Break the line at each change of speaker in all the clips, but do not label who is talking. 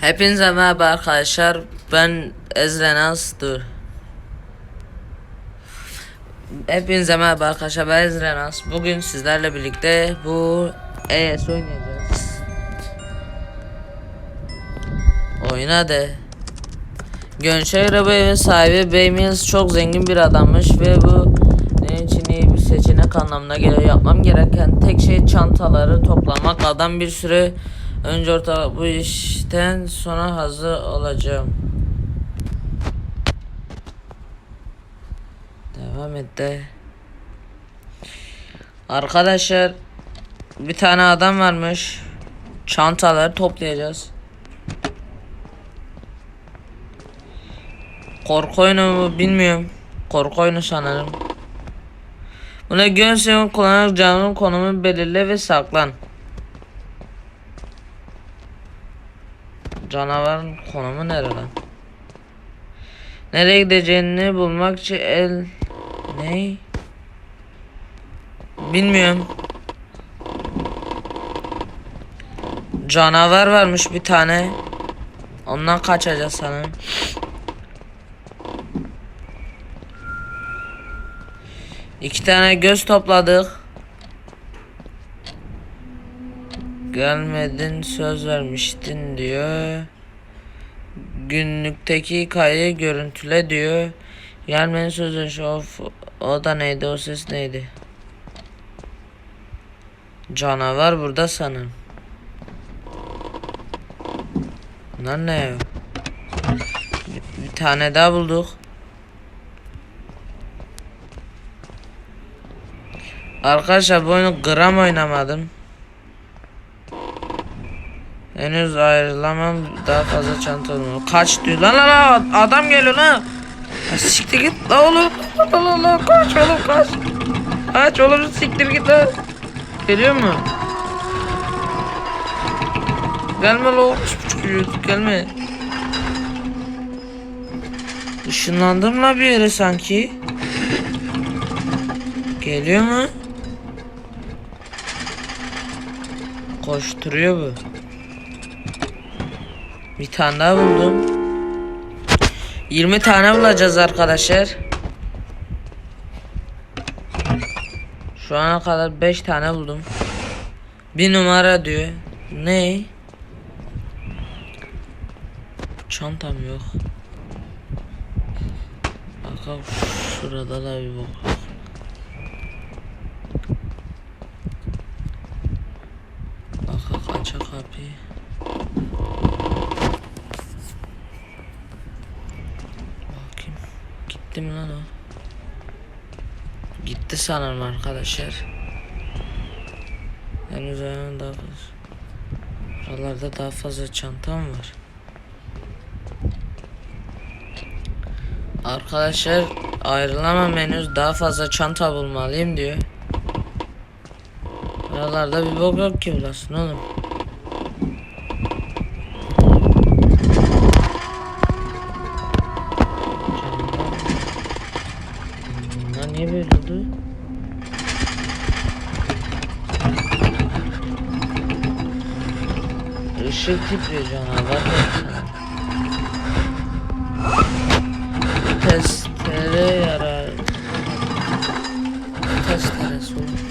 Hepinize merhaba arkadaşlar. Ben Ezrenas dur. Hepinize merhaba arkadaşlar. Ben Ezrenas. Bugün sizlerle birlikte bu ES oynayacağız. Oyna de. Bu evin sahibi Beymiz çok zengin bir adammış ve bu benim bir seçenek anlamına geliyor. Yapmam gereken tek şey çantaları toplamak. Adam bir süre önce orta bu işten sonra hazır olacağım. Devam et de. Arkadaşlar bir tane adam varmış. Çantaları toplayacağız. Korku oyunu mu bilmiyorum. Korku oyunu sanırım. Buna göğsümü kullanarak canının konumu belirle ve saklan. Canavarın konumu nere lan? Nereye gideceğini bulmak için el... Ne? Bilmiyorum. Canavar varmış bir tane. Ondan kaçacağız sanırım. İki tane göz topladık. Gelmedin söz vermiştin diyor. Günlükteki kayı görüntüle diyor. Gelmenin sözü of o da neydi o ses neydi? Canavar burada sanırım. Bunlar ne? Bir tane daha bulduk. Arkadaşlar bu oyunu gram oynamadım. Henüz ayrılamam daha fazla çanta olmalı. Kaç diyor lan lan adam geliyor lan. Ya siktir git la oğlum. La la la kaç oğlum kaç. Kaç oğlum siktir git lan. Geliyor mu? Gelme la oğlum gelme. Işınlandım la bir yere sanki. Geliyor mu? Koşturuyor bu. Bir tane daha buldum. 20 tane bulacağız arkadaşlar. Şu ana kadar 5 tane buldum. Bir numara diyor. Ne? Çantam yok. Bakalım şurada da bir bak. Bak aç kapıyı. Bakayım. Gitti mi lan o? Gitti sanırım arkadaşlar. Henüz ayağım daha fazla. Buralarda daha fazla çantam var. Arkadaşlar ayrılamam henüz daha fazla çanta bulmalıyım diyor. Buralarda bir bok yok ki bulasın oğlum. Bunlar niye böyle oldu? Işık titriyor canavar. Testere yarar. Testeresi olur.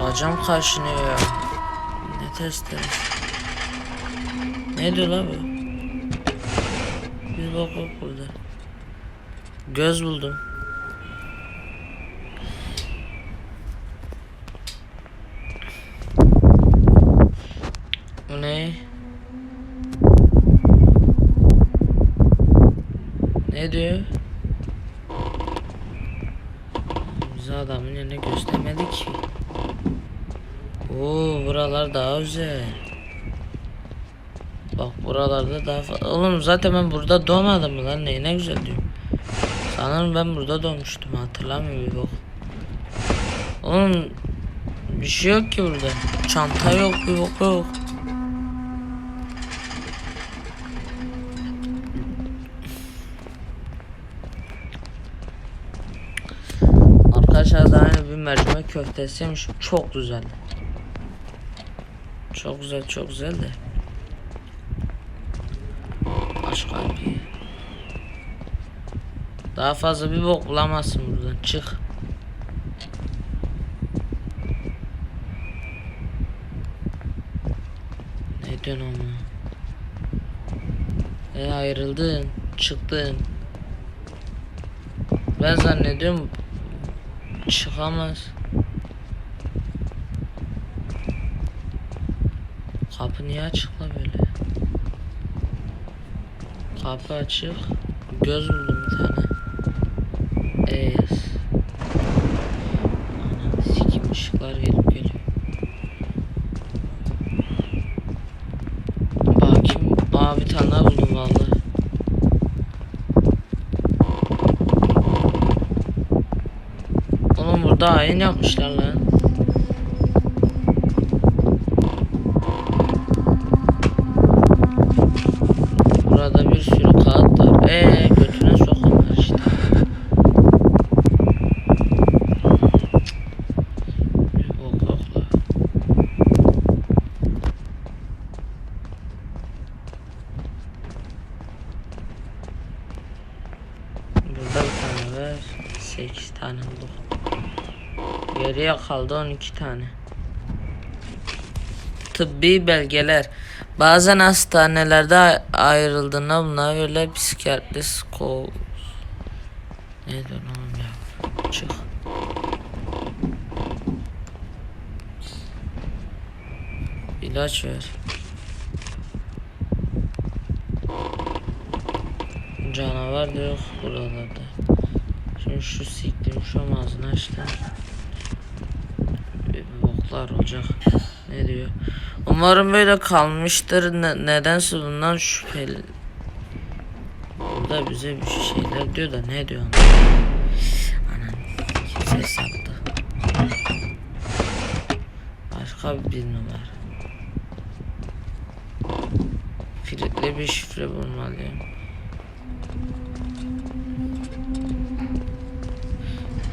Bacağım kaşınıyor. Ne testeresi? Ne diyor la bu? Bir bak bak burada. Göz buldum. Bu ne? Ne diyor? Bize göstermedi ki. Oo buralar daha güzel. Bak buralarda daha fa- Oğlum zaten ben burada doğmadım lan ne ne güzel diyorum. Sanırım ben burada doğmuştum hatırlamıyorum bir bak. Oğlum bir şey yok ki burada. Çanta yok bir bok yok. Arkadaşlar daha bir mercimek köftesiymiş. Çok güzel. Çok güzel çok güzel de. Aç kapıyı. Daha fazla bir bok bulamazsın buradan. Çık. Ne diyorsun ama? E ayrıldın. Çıktın. Ben zannediyorum çıkamaz. Kapı niye açık böyle? Kapı açık. Göz buldum bir tane. Anam sikim ışıklar geliyor. Bakayım. Aa bir tane daha buldum vallahi. Burada ayin yapmışlar lan. Burada bir sürü kağıt var. Eee götüne sokunlar işte. Bok yok la. Burada bir tane var. 8 tane bulduk. Geriye kaldı 12 tane. Tıbbi belgeler. Bazen hastanelerde ayrıldığında bunlar böyle psikiyatrist kol... Ne oğlum ya? Çık. İlaç ver. Canavar da yok buralarda. Şimdi şu siktim şu ağzını açtım. Boklar olacak. Ne diyor? Umarım böyle kalmıştır. Ne, nedense bundan şüpheli. Burada bize bir şeyler diyor da ne diyor? Anan ses yaptı. Başka bir numara. Kilitli bir şifre bulmalıyım.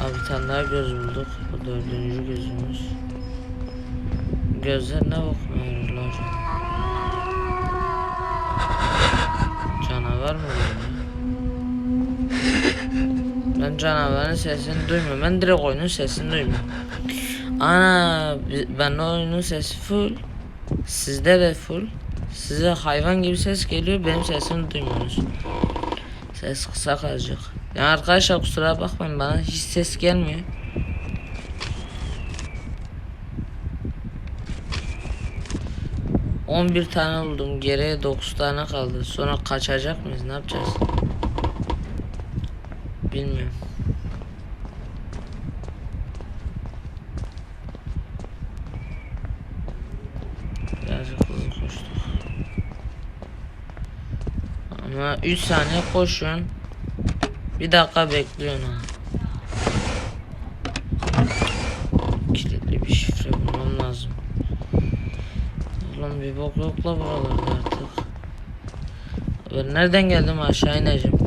Abi bir tane daha göz bulduk. Bu dördüncü gözümüz. Gözler ne bakmıyor lan hocam? Canavar mı bu? Ben canavarın sesini duymuyorum. Ben direkt oyunun sesini duymuyorum. Ana ben oyunun sesi full. Sizde de full. Size hayvan gibi ses geliyor. Benim sesimi duymuyorsunuz. Ses kısa kalacak. Yani arkadaşlar kusura bakmayın bana hiç ses gelmiyor. On bir tane buldum. Geriye 9 tane kaldı. Sonra kaçacak mıyız? Ne yapacağız? Bilmiyorum. Birazcık hızlı koştuk. Ama 3 saniye koşun. Bir dakika bekliyorsun ha. Kilitli bir şifre bulmam lazım. Oğlum bir bok yok la buralarda artık. Ben nereden geldim aşağı ineceğim.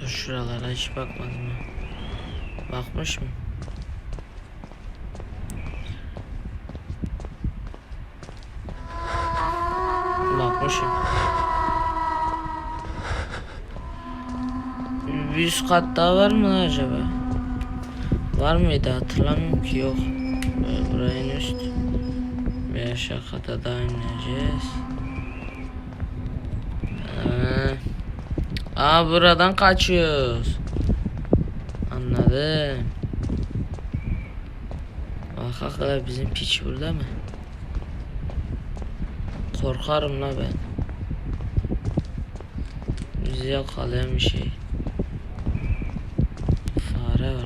Dur şuralara hiç bakmadım ya. Bakmış mı? Bakmışım. Bir üst kat daha var mı acaba? Var mıydı hatırlamıyorum ki yok. Böyle buraya en üst. Bir aşağı kata daha ineceğiz. Ee, Aa buradan kaçıyoruz. Anladım. Bak hakikaten bizim piç burada mı? Korkarım la ben. Bizi yakalayan bir şey. Var la.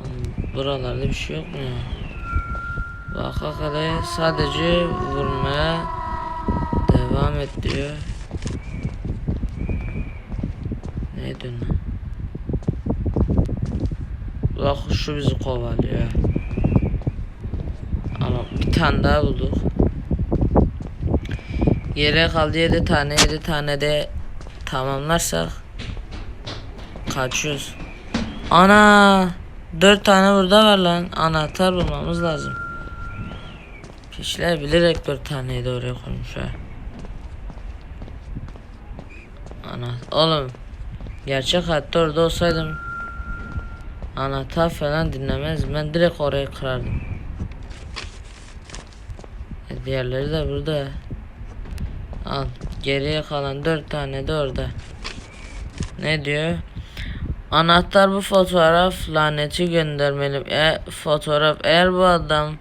Oğlum, Buralarda bir şey yok mu ya? Bak hakikaten sadece vurmaya devam et diyor. Ne diyorsun lan? Bak şu bizi kovalıyor. Ama bir tane daha bulduk. Yere kaldı 7 tane 7 tane de tamamlarsak kaçıyoruz. Ana! Dört tane burada var lan. Anahtar bulmamız lazım. Kişiler bilerek dört taneyi de oraya koymuş. Ana oğlum gerçek hayatta orada olsaydım anahtar falan dinlemez ben direkt oraya kırardım. E, diğerleri de burada. Al geriye kalan dört tane de orada. Ne diyor? Anahtar bu fotoğraf laneti göndermeli. E, fotoğraf eğer bu adam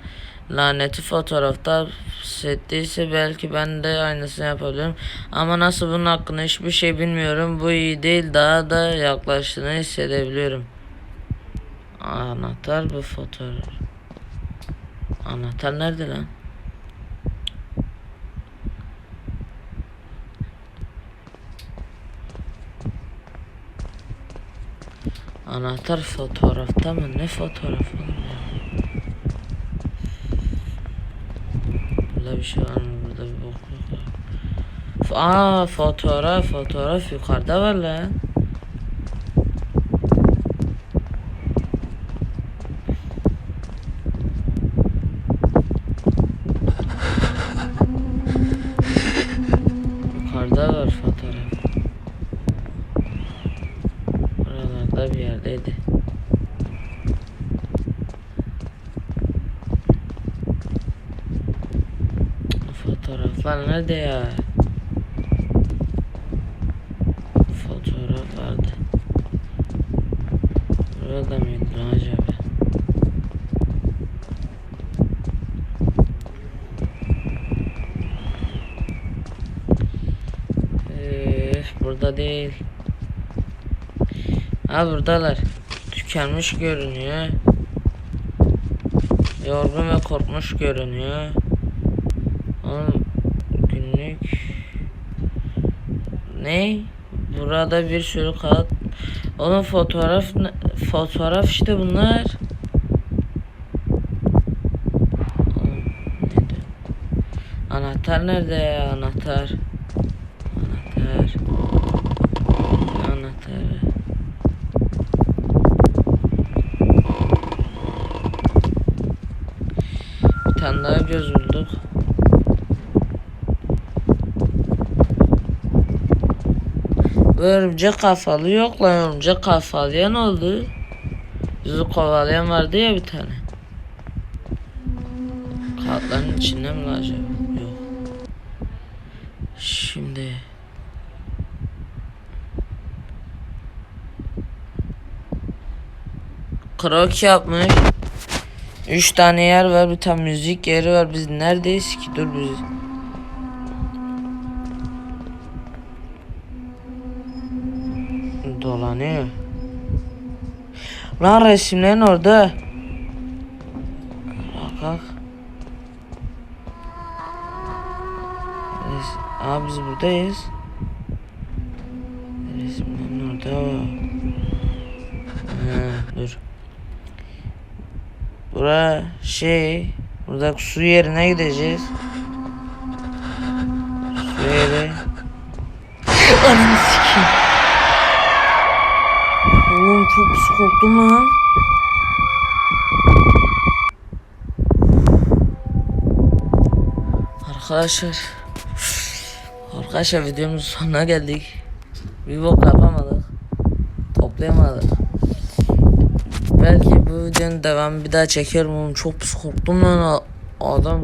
laneti fotoğrafta settiyse belki ben de aynısını yapabilirim. Ama nasıl bunun hakkında hiçbir şey bilmiyorum. Bu iyi değil. Daha da yaklaştığını hissedebiliyorum. Anahtar bu fotoğraf. Anahtar nerede lan? Anahtar fotoğrafta mı? Ne fotoğrafı? Burada bir şey var mı? Burada bir bok yok. F- Aa fotoğraf fotoğraf yukarıda var lan. Yukarıda var fotoğraf. Buralarda bir yerdeydi. Fotoğraflar nerede ya? Fotoğraf vardı. Burada mıydı lan acaba? Üf, burada değil. Ha buradalar. Tükenmiş görünüyor. Yorgun ve korkmuş görünüyor. Oğlum günlük ne? Burada bir sürü kağıt. Oğlum fotoğraf fotoğraf işte bunlar. Anahtar nerede ya anahtar? Anahtar. Ne anahtarı? Bir tane daha göz bulduk. Bu örümcek kafalı yok lan örümcek kafalıya ne oldu? Bizi kovalayan vardı ya bir tane. Kağıtların içinde mi acaba? Yok. Şimdi Krok yapmış. Üç tane yer var bir tane müzik yeri var biz neredeyiz ki dur biz Lan resimlerin orada. Bak bak Aa biz buradayız. Resimlerin orada. Ha, dur. Bura şey Burada su yerine gideceğiz Su yeri Ananı sikeyim Oğlum çok pis korktum lan. Arkadaşlar Arkadaşlar videomuzun sonuna geldik. Bir bok yapamadık Toplayamadık. Belki bu videonun devamı bir daha çekerim oğlum. Çok pis korktum lan adam